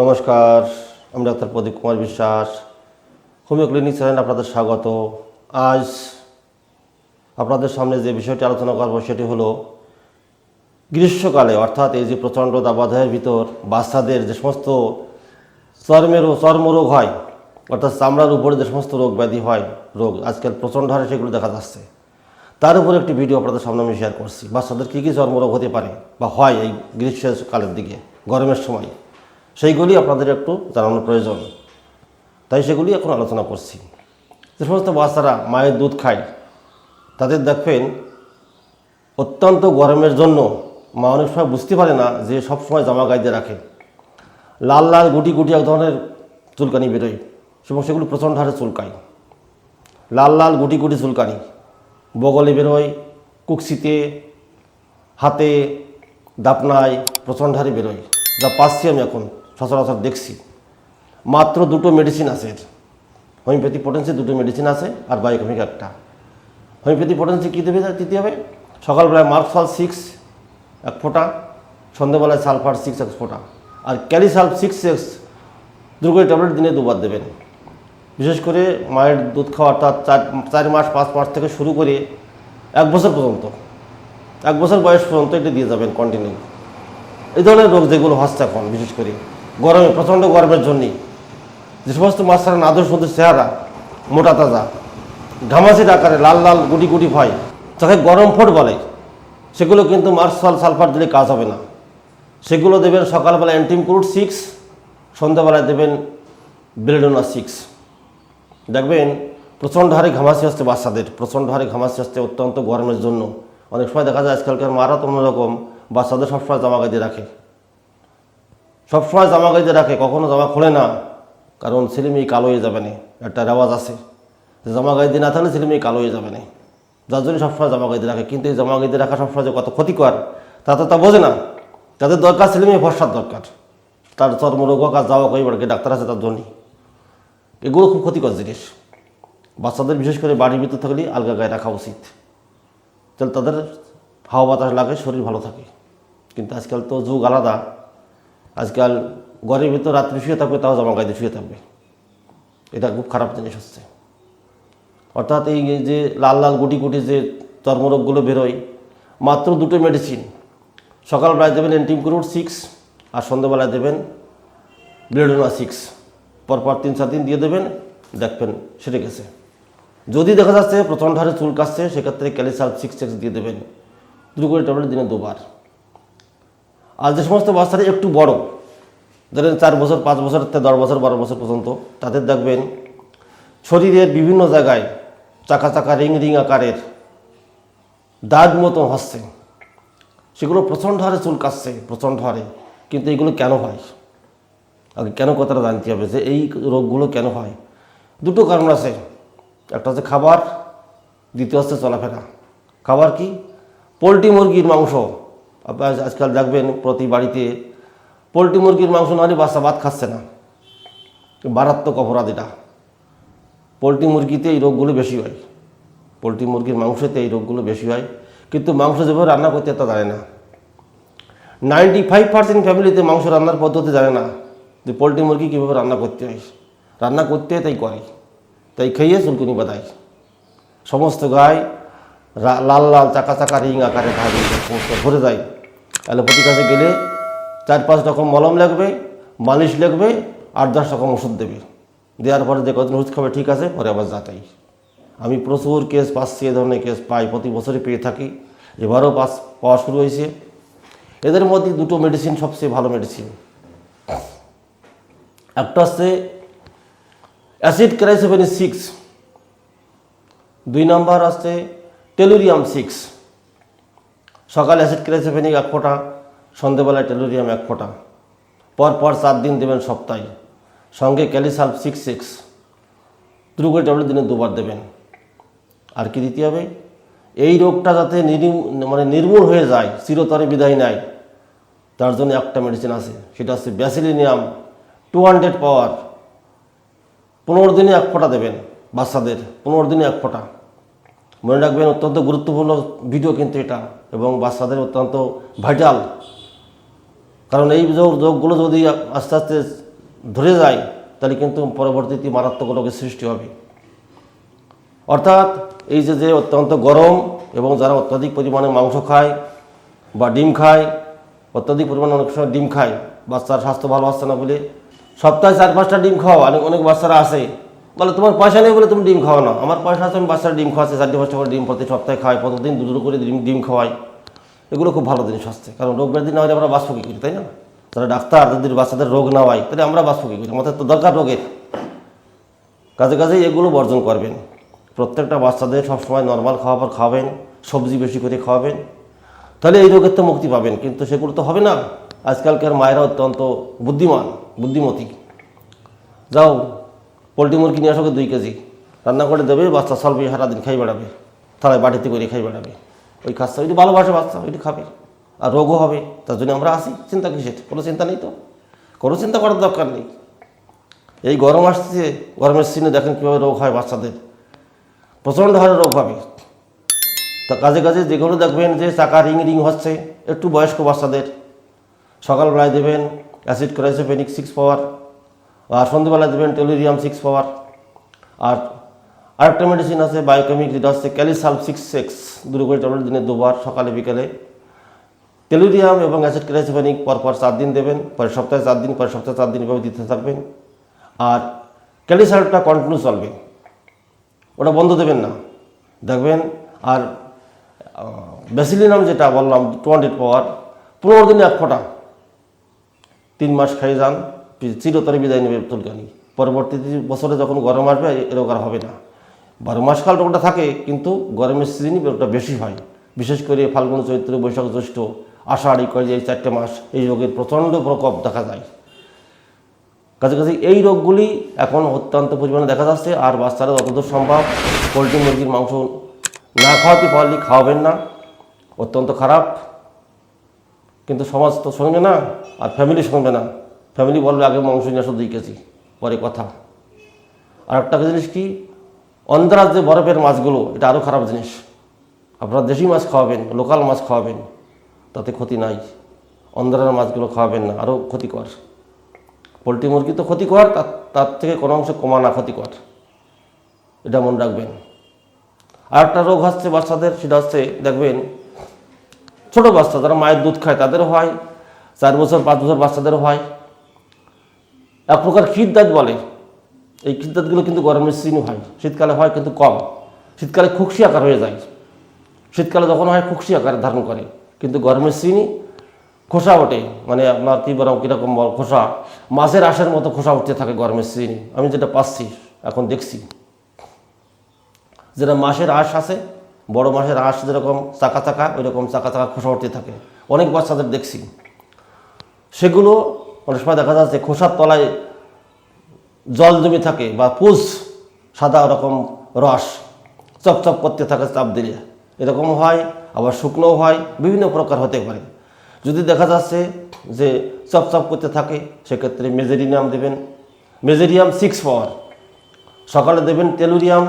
নমস্কার, আমি ডাক্তার প্রদীপ Kumar Biswas, homeo clinic channel আপনাদের স্বাগত। আজ আপনাদের সামনে যে বিষয়টি আলোচনা করব সেটি হলো, গ্রীষ্মকালে, অর্থাৎ এই যে প্রচণ্ড দাবাধায়ের ভিতর বাচ্চাদের যে সমস্ত চর্মের, চর্মরোগ হয়, অর্থাৎ চামড়ার উপরে যে সমস্ত রোগ ব্যাধি হয়, রোগ, আজকাল প্রচণ্ড হারে সেগুলো দেখা যাচ্ছে। তার উপর একটি ভিডিও আপনাদের সামনে আমি শেয়ার করছি। বাচ্চাদের কী কী চর্মরোগ হতে পারে বা হয় এই গ্রীষ্মকালের দিকে, গরমের সময়? সেইগুলি আপনাদের একটু জানানোর প্রয়োজন। তাই সেগুলি এখন আলোচনা করছি। যে সমস্ত বাচ্চারা মায়ের দুধ খায়, তাদের দেখবেন অত্যন্ত গরমের জন্য মা অনেক সময় বুঝতে পারে না যে সব সময় জামা গাইতে রাখে। লাল লাল গুটি গুটি এক ধরনের চুলকানি বেরোয় এবং সেগুলো প্রচণ্ড হারে চুলকায়। লাল লাল গুটি গুটি চুলকানি বগলে বেরোয়, কুকসিতে, হাতে, দাপনায় প্রচণ্ড হারে বেরোয়। যা পাচ্ছি আমি এখন। সচরাচর দেখছি। মাত্র দুটো মেডিসিন আছে এর। হোমিওপ্যাথি পোটেন্সি দুটো মেডিসিন আছে আর বায়োকেমিক একটা। হোমিওপ্যাথি পোটেন্সি কী দেবে দিতে হবে? সকালবেলায় মার্কসাল সিক্স এক ফোঁটা। সন্ধ্যেবেলায় সালফার সিক্স এক ফোঁটা। আর ক্যালিসালফ সিক্স এক্স দুর্গই ট্যাবলেট দিনে দুবার দেবেন। বিশেষ করে মায়ের দুধ খাওয়া অর্থাৎ চার চার মাস, পাঁচ মাস থেকে শুরু করে এক বছর পর্যন্ত। এক বছর বয়স পর্যন্ত এটা দিয়ে যাবেন কন্টিনিউ এই ধরনের রোগ যেগুলো হচ্ছে এখন, বিশেষ করে গরমে, প্রচণ্ড গরমের জন্যই যে সমস্ত মাছরা নাদর সুন্দর চেহারা, মোটা তাজা। ঘামাচির আকারে লাল লাল গুটি গুটি হয় যাকে গরম ফোট বলে। সেগুলো কিন্তু মার্শাল সালফার দিলে কাজ হবে না। সেগুলো দেবেন সকালবেলা অ্যান্টিম ক্রুড সিক্স, সন্ধ্যাবেলায় দেবেন বেলেডোনা সিক্স। দেখবেন, প্রচণ্ড হারে ঘামাসি আসছে বাচ্চাদের। প্রচণ্ড হারে ঘামাসি আসছে অত্যন্ত গরমের জন্য। অনেক সময় দেখা যায় আজকালকার মারা তো অন্যরকম বাচ্চাদের সবসময় জামা গাইতে রাখে। সবসময় জামা গাইতে রাখে, কখনো জামা খোলে না। কারণ ছেলে মেয়ে কালো হয়ে যাবে না, একটা রেওয়াজ আছে। যে জামা গাইতে না থাকলে ছেলে মেয়ে কালো হয়ে যাবে না। যার জন্য সবসময় জামা গাইতে রাখে। কিন্তু এই জামা গাইতে রাখা সবসময় যে কত ক্ষতিকর, তা তো তা বোঝে না। তাদের দরকার ছেলে মেয়ে ভরসার দরকার। তার চর্মরোগ আর যাওয়া কই বাড়ি ডাক্তার আছে তার জন্যই এগুলো খুব ক্ষতিকর জিনিস। বাচ্চাদের বিশেষ করে বাড়ির ভিতর থাকলে আলগা গায়ে রাখা উচিত। তাহলে তাদের হাওয়া বাতাস লাগে, শরীর ভালো থাকে। কিন্তু আজকাল তো যুগ আলাদা। আজকাল ঘরের ভিতর রাত্রে শুয়ে থাকবে, তাও জামা গাইতে শুয়ে থাকবে। এটা খুব খারাপ জিনিস হচ্ছে। অর্থাৎ এই যে লাল লাল গুটি গুটি যে চর্মরোগগুলো বেরোয়, মাত্র দুটো মেডিসিন সকালবেলায় দেবেন অ্যান্টিমক্রুড সিক্স আর সন্ধ্যাবেলায় দেবেন ব্লেডোনা সিক্স পরপর তিন চার দিন দিয়ে দেবেন, দেখবেন সেরে গেছে। যদি দেখা যাচ্ছে প্রচণ্ড হারে চুল কাটছে সেক্ষেত্রে ক্যালিসাল সিক্স এক্স দিয়ে দেবেন। দুটো করে ট্যাবলেট দিনে দুবার। আর যে সমস্ত বাচ্চারা একটু বড়, ধরেন চার বছর, পাঁচ বছর দশ বছর, বারো বছর পর্যন্ত, তাদের দেখবেন শরীরের বিভিন্ন জায়গায় চাকা চাকা, রিং রিং আকারের দাগ মতো হচ্ছে। সেগুলো প্রচণ্ড হারে চুল কাটছে, প্রচণ্ড হারে। কিন্তু এগুলো কেন হয়? আগে কেন কথাটা জানতে হবে যে এই রোগগুলো কেন হয়? দুটো কারণ আছে। একটা হচ্ছে খাবার, দ্বিতীয় হচ্ছে চলাফেরা। খাবার কি? পোলট্রি মুরগির মাংস। আপনার আজকাল দেখবেন প্রতি বাড়িতে পোলট্রি মুরগির মাংস নাহলে বাচ্চা ভাত খাচ্ছে না। মারাত্মক অপরাধ এটা। পোলট্রি মুরগিতে এই রোগগুলো বেশি হয়। পোলট্রি মুরগির মাংসতে এই রোগগুলো বেশি হয়। কিন্তু মাংস যেভাবে রান্না করতে তা জানে না। নাইনটি ফাইভ পার্সেন্ট ফ্যামিলিতে মাংস রান্নার পদ্ধতি জানে না যে পোলট্রি মুরগি কীভাবে রান্না করতে হয়। রান্না করতে তাই করে। তাই খেয়ে চুলকুনি বাদায় সমস্ত গায়ে লাল লাল চাকা চাকা রিং আকারে সমস্ত ভরে যায়। অ্যালোপ্যাথির কাছে গেলে চার পাঁচ রকম মলম লাগবে, মালিশ লাগবে, আট দশ রকম ওষুধ দেবে। দেওয়ার পরে যে কদিন ওষুধ খাবে ঠিক আছে, পরে আবার যাতাই আমি প্রচুর কেস পাচ্ছি, এ ধরনের কেস পাই, প্রতি বছরই পেয়ে থাকি। এবারও পাস পাওয়া শুরু হয়েছে। এদের মধ্যে দুটো মেডিসিন সবচেয়ে ভালো মেডিসিন একটা হচ্ছে অ্যাসিড ক্রাইসোফেনি সিক্স দুই নম্বর আসছে টেলুরিয়াম সিক্স। সকালে অ্যাসিড ক্রাইসোফেনিক এক ফোঁটা। সন্ধেবেলায় টেলুরিয়াম এক ফোঁটা। পর পর চার দিন দেবেন সপ্তাহে। সঙ্গে ক্যালিসালফ সিক্স সিক্স। দুটো করে ট্যাবলেট দিনে দুবার দেবেন। আর কি দিতে হবে? এই রোগটা যাতে মানে নির্মূল হয়ে যায়, চিরতরে বিদায় নেয়, তার জন্য একটা মেডিসিন আছে। সেটা হচ্ছে ব্যাসিলিনিয়াম টু হান্ড্রেড পাওয়ার। পনেরো দিনে এক ফোঁটা দেবেন বাচ্চাদের। পনেরো দিনে এক ফোঁটা। মনে রাখবেন, অত্যন্ত গুরুত্বপূর্ণ ভিডিও কিন্তু এটা এবং বাচ্চাদের অত্যন্ত ভাইটাল কারণ এই রোগগুলো যদি আস্তে আস্তে ধরে যায়, তাহলে কিন্তু পরবর্তীতে মারাত্মক রোগের সৃষ্টি হবে। অর্থাৎ এই যে যে অত্যন্ত গরম এবং যারা অত্যাধিক পরিমাণে মাংস খায় বা ডিম খায়, অত্যাধিক পরিমাণে অনেক সময় ডিম খায়, বাচ্চার স্বাস্থ্য ভালো আসছে না বলে সপ্তাহে চার পাঁচটা ডিম খাওয়া, অনেক অনেক বাচ্চারা আসে। বলে, তোমার পয়সা নেই বলে তুমি ডিম খাও না। আমার পয়সা আছে, আমি বাচ্চার ডিম খাওয়াচ্ছি, চারটে পাঁচটা করে ডিম প্রতি সপ্তাহে খাই, প্রতিদিন দুটো করে ডিম ডিম খাওয়াই। এগুলো খুব ভালো জিনিস আসছে। কারণ রোগ ব্যাধি না হলে আমরা বাঁচবো কী করি, তাই না? তারা ডাক্তার যদি বাচ্চাদের রোগ না হয়, তাহলে আমরা বাঁচবো কী করি? আমাদের তো দরকার রোগের। কাজে কাজে এগুলো বর্জন করবেন। প্রত্যেকটা বাচ্চাদের সবসময় নর্মাল খাবার খাওয়াবেন সবজি বেশি করে খাওয়াবেন। তাহলে এই রোগের তো মুক্তি পাবেন, কিন্তু সেগুলো তো হবে না। আজকালকার মায়েরা অত্যন্ত বুদ্ধিমান, বুদ্ধিমতী। যাও পোলট্রি মুরগি নিয়ে আসো দুই কেজি। রান্না করে দেবে, বাচ্চা সলবে সারাদিন খাই বেড়াবে, থালায় বাটিতে করে খাই বেড়াবে। ওই খাচ্ছে ওইটি ভালোবাসে বাচ্চা, ওইটি খাবে। আর রোগও হবে, তার জন্য আমরা আসি, চিন্তা কিসের? কোনো চিন্তা নেই তো। কোনো চিন্তা করার দরকার নেই। এই গরম আসছে গরমের সিনে দেখেন কীভাবে রোগ হয় বাচ্চাদের। প্রচণ্ড হারে রোগ হবে। তা কাজে কাজে যেগুলো দেখবেন যে চাকা রিং রিং হচ্ছে, একটু বয়স্ক বাচ্চাদের। সকালবেলায় দেবেন অ্যাসিড ক্রাইসোপেনিক সিক্স পাওয়ার আর সন্ধ্যেবেলায় দেবেন টেলোরিয়াম সিক্স পাওয়ার আর আরেকটা মেডিসিন আছে বায়োকেমিক যেটা হচ্ছে ক্যালিসাল সিক্স সিক্স দুটো করে ট্যাবলেট দিনে দুবার, সকালে, বিকেলে। টেলোরিয়াম এবং অ্যাসিড ক্রাইসোপেনিক পরপর চার দিন দেবেন, পরের সপ্তাহে চার দিন, পরের সপ্তাহে চার দিন এভাবে দিতে থাকবেন। আর ক্যালিসালটা কন্টিনিউ চলবে। ওটা বন্ধ দেবেন না। দেখবেন, আর বেসিলিনাম যেটা বললাম টু হান্ড্রেড পাওয়ার পনেরো দিনে এক ফোঁটা। তিন মাস খাই যান। চিরতরে বিদায় নেবে তুলকানি পরবর্তী বছরে যখন গরম আসবে, এরকম আর হবে না। বারো মাস মাসকাল রোগটা থাকে, কিন্তু গরমের সিজনই রোগটা বেশি হয়। বিশেষ করে ফাল্গুন, চৈত্র, বৈশাখ, জ্যৈষ্ঠ, আষাঢ় যে এই চারটে মাস এই রোগের প্রচণ্ড প্রকোপ দেখা যায়। কাছে কাছে এই রোগগুলি এখন অত্যন্ত পরিমাণে দেখা যাচ্ছে, আর বাচ্চারা যতদূর সম্ভব পোলট্রি, মুরগির মাংস না খাওয়াতে পারলে খাওয়াবেন না। অত্যন্ত খারাপ। কিন্তু সমাজ তো শুনবে না, আর ফ্যামিলি শুনবে না। ফ্যামিলি বলবে, আগে মাংস নিয়ে আসো দুই কেজি, পরে কথা। আর একটা জিনিস কি, অন্ধ্রার যে বরফের মাছগুলো, এটা আরও খারাপ জিনিস। আপনারা দেশি মাছ খাওয়াবেন, লোকাল মাছ খাওয়াবেন, তাতে ক্ষতি নাই। অন্ধ্রার মাছগুলো খাওয়াবেন না আরও ক্ষতিকর। পোলট্রি মুরগি তো ক্ষতিকর, তার তার থেকে কোনো অংশ কমা না ক্ষতিকর। এটা মনে রাখবেন। আর একটা রোগ হচ্ছে বাচ্চাদের, সেটা হচ্ছে, দেখবেন, ছোট বাচ্চা, যারা মায়ের দুধ খায়, তাদেরও হয়, চার বছর, পাঁচ বছর বাচ্চাদেরও হয়। এক প্রকার খিদদাত বলে। এই খিদদাতগুলো কিন্তু গরমের সিজনে হয়। শীতকালে হয় কিন্তু কম। শীতকালে খুকসি আকার হয়ে যায়। শীতকালে যখন হয় খুকসি আকার ধারণ করে। কিন্তু গরমের সিজনে খোসা ওঠে। মানে আপনার কী বললাম কীরকম খোসা। মাছের আশের মতো খোসা উঠতে থাকে গরমের সিজনে আমি যেটা পাচ্ছি, এখন দেখছি। যেটা মাসের আঁশ আছে, বড় মাসের আঁশ যেরকম চাকা চাকা ওই রকম চাকা চাকা খোসা উঠতে থাকে। অনেক বাচ্চাদের দেখছি। সেগুলো অনেক সময় দেখা যাচ্ছে খোসার তলায় জল জমে থাকে বা পুষ সাদা রকম রস চপচপ করতে থাকে চাপ দিলে। এরকম হয়, আবার শুকনোও হয়, বিভিন্ন প্রকার হতে পারে। যদি দেখা যাচ্ছে যে চপচপ করতে থাকে, সেক্ষেত্রে মেজেরিয়াম দেবেন। মেজেরিয়াম সিক্স পাওয়ার সকালে দেবেন টেলুরিয়াম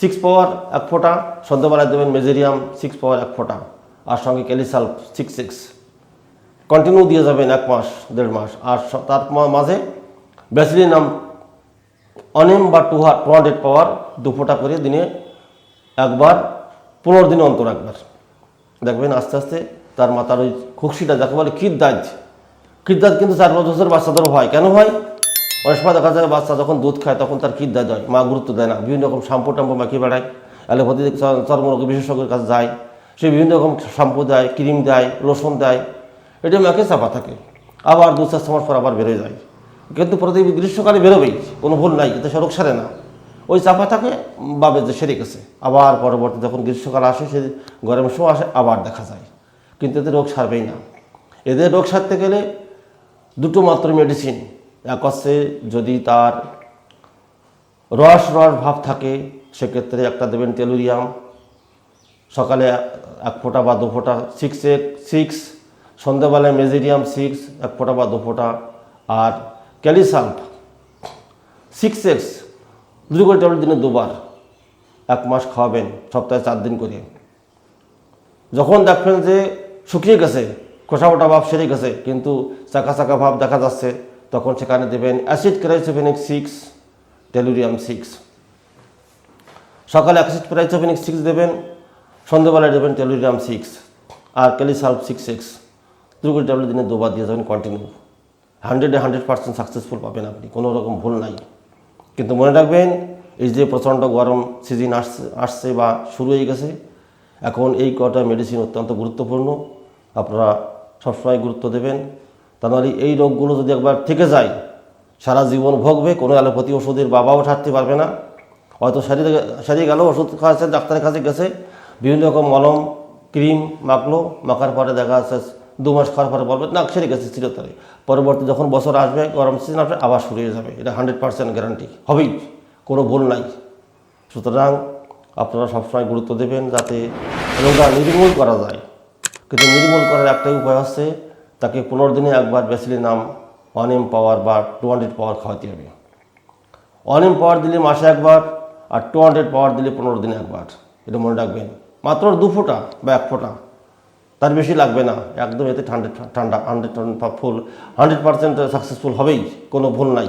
সিক্স পাওয়ার এক ফোঁটা, সন্ধ্যাবেলায় দেবেন মেজেরিয়াম সিক্স পাওয়ার এক ফোঁটা। আর সঙ্গে ক্যালিসাল সিক্স সিক্স কন্টিনিউ দিয়ে যাবেন এক মাস, দেড় মাস। আর তার মাঝে ব্যাসিলিনাম অনেম বা টু টু হান্ড্রেড পাওয়ার দু ফোঁটা করে দিনে একবার, পনেরো দিনে অন্তর একবার। দেখবেন আস্তে আস্তে তার মাথার ওই খুকসিটা যাকে বলে কিদ্দাজ কিদ্দাজ কিন্তু চার পাঁচ বছর বাচ্চাদেরও হয়। কেন হয়? অনেক সময় দেখা যায় বাচ্চা যখন দুধ খায় তখন তার কিদ্দাজ হয়। মা গুরুত্ব দেয় না। বিভিন্ন রকম শ্যাম্পু ট্যাম্পু মাখিয়ে বেড়ায়। অ্যালোপ্যাথি চর্মরোগ বিশেষজ্ঞের কাছে যায়। সে বিভিন্ন রকম শ্যাম্পু দেয়, ক্রিম দেয়, লোশন দেয়। এটা মেখে চাপা থাকে। আবার দু চার মাস পর আবার বেরোয় যায়। কিন্তু প্রতি গ্রীষ্মকালে বেরোবেই, কোনো ভুল নাই, এতে সে রোগ সারে না। ওই চাপা থাকে বাবে যে সেরে গেছে। আবার পরবর্তী যখন গ্রীষ্মকাল আসে, সে গরমের সময় আসে, আবার দেখা যায়। কিন্তু এতে রোগ সারবেই না। এদের রোগ সারতে গেলে দুটো মাত্র মেডিসিন এক হচ্ছে যদি তার রস রস ভাব থাকে, সেক্ষেত্রে একটা দেবেন টেলুরিয়াম সকালে এক ফোঁটা বা দু ফোঁটা সিক্স এক সিক্স সন্ধ্যাবেলায় মেজেরিয়াম সিক্স এক ফোঁটা বা দু ফোঁটা। আর ক্যালিসাল্প সিক্স এক্স দুটো করে ট্যাবলেট দিনে দুবার। এক মাস খাওয়াবেন, সপ্তাহে চার দিন করে। যখন দেখবেন যে শুকিয়ে গেছে খোসা ওটা ভাব সেরে গেছে, কিন্তু চাকা চাকা ভাব দেখা যাচ্ছে, তখন সেখানে দেবেন acid chrysophanic six tellurium six সকালে অ্যাসিড ক্রাইসোফেনিক সিক্স দেবেন, সন্ধ্যেবেলায় দেবেন টেলুরিয়াম সিক্স আর ক্যালিসাল্প সিক্স সিক্স দুগুলো ট্যাবলেট দিনে দুবার দিয়ে যাবেন কন্টিনিউ হান্ড্রেডে হান্ড্রেড পার্সেন্ট সাকসেসফুল পাবেন আপনি, কোনো রকম ভুল নাই। কিন্তু মনে রাখবেন, এই যে প্রচণ্ড গরম সিজন আসছে আসছে বা শুরু হয়ে গেছে, এখন এই কটা মেডিসিন অত্যন্ত গুরুত্বপূর্ণ। আপনারা সবসময় গুরুত্ব দেবেন। তা নাহলে এই রোগগুলো যদি একবার থেকে যায়, সারা জীবন ভোগবে, কোনো অ্যালোপ্যাথি ওষুধের বাবাও ছাড়তে পারবে না। হয়তো সারিয়ে সারিয়ে গেল, ওষুধ খাওয়াচ্ছে, ডাক্তারের কাছে গেছে, বিভিন্ন রকম মলম, ক্রিম মাখলো, মাখার পরে দেখা যাচ্ছে দু মাস খাওয়ার পরে বলবে, না, সেরে গেছে চিরতরে। পরবর্তী যখন বছর আসবে, গরম সিজন আসবে, আবার শুরু হয়ে যাবে। এটা হান্ড্রেড পার্সেন্ট গ্যারান্টি হবেই, কোনো ভুল নাই। সুতরাং আপনারা সবসময় গুরুত্ব দেবেন যাতে রোগা নির্মূল করা যায়। কিন্তু নির্মূল করার একটাই উপায় হচ্ছে, তাকে পনেরো দিনে একবার বেসিলি নাম ওয়ান এম পাওয়ার বা টু হান্ড্রেড পাওয়ার খাওয়াতে হবে। ওয়ান এম পাওয়ার দিলে মাসে একবার, আর টু হান্ড্রেড পাওয়ার দিলে পনেরো দিনে একবার। এটা মনে রাখবেন। মাত্র দু ফোঁটা বা এক ফোঁটা। তার বেশি লাগবে না একদম এতে ঠান্ডা ঠান্ডা hundred full hundred percent successful হবেই কোনো ভুল নাই